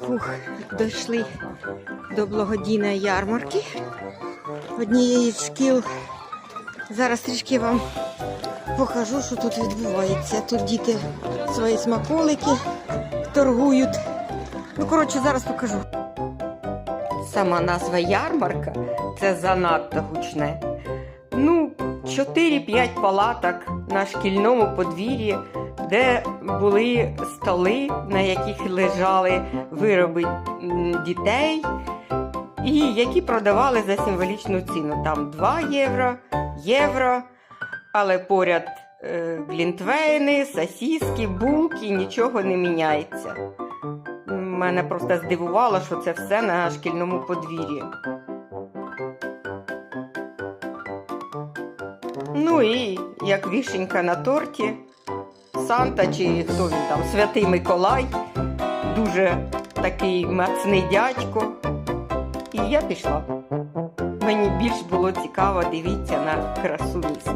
Фух, дійшли до благодійної ярмарки однієї з шкіл. Зараз трішки вам покажу, що тут відбувається. Тут діти свої смаколики торгують. Ну, коротше, зараз покажу. Сама назва ярмарка це занадто гучне. Ну, 4-5 палаток на шкільному подвір'ї, де були столи, на яких лежали вироби дітей, і які продавали за символічну ціну. Там 2 євро, євро, але поряд е, глінтвейни, сосіски, булки, нічого не міняється. Мене просто здивувало, що це все на шкільному подвір'ї. Ну і як вішенька на торті, Санта чи хто він там, Святий Миколай, дуже такий мацний дядько. І я пішла. Мені більш було цікаво, дивіться на красу міста.